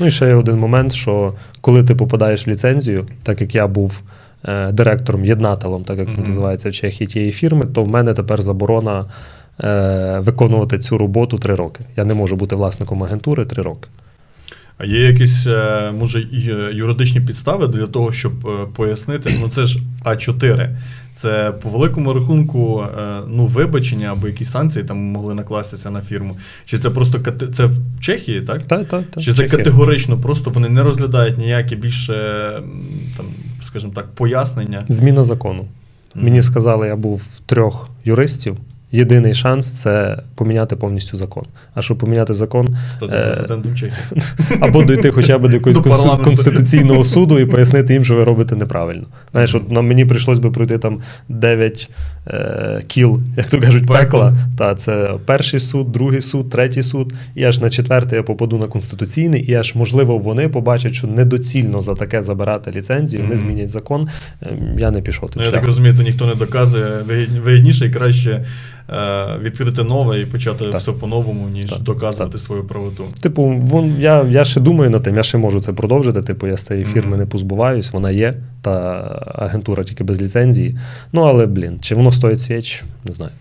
Ну і ще є один момент, що коли ти попадаєш в ліцензію, так як я був е, директором, єднателем, так як Мгм. називається в Чехії тієї фірми, то в мене тепер заборона е, виконувати цю роботу три роки. Я не можу бути власником агентури три роки. А є якісь, е, може, е, юридичні підстави для того, щоб е, пояснити, ну це ж А4. Це по великому рахунку ну, вибачення або якісь санкції там могли накластися на фірму. Чи це просто кате- це в Чехії, так? Та, та, та, Чи це Чехія. категорично, просто вони не розглядають ніякі більше, там, скажімо так, пояснення. Зміна закону. Мгм. Мені сказали, я був в трьох юристів. Єдиний шанс це поміняти повністю закон. А щоб поміняти закон, Е, президентом Чехії. або дойти хоча б до якогось До конституційного суду і пояснити їм, що ви робите неправильно. Знаєш, от нам мені прийшлось би пройти там 9 е, кіл, як то кажуть, Пекла. пекла. Та це перший суд, другий суд, третій суд, і аж на четвертий я попаду на конституційний, і аж можливо вони побачать, що недоцільно за таке забирати ліцензію, не Мгм. змінять закон. Ем, Я не пішов Ну, я так розумію, це ніхто не доказує. Вигідні- Вигідніше і краще е, відкрити нове і почати Так. все по-новому, ніж Так, доказувати так. свою правоту. Типу, вон, я, я ще думаю над тим, я ще можу це продовжити. Типу, я з цієї фірми Мгм. не позбуваюсь, вона є, та агентура тільки без ліцензії. Ну, але, блін, чи воно стоїть свіч, не знаю.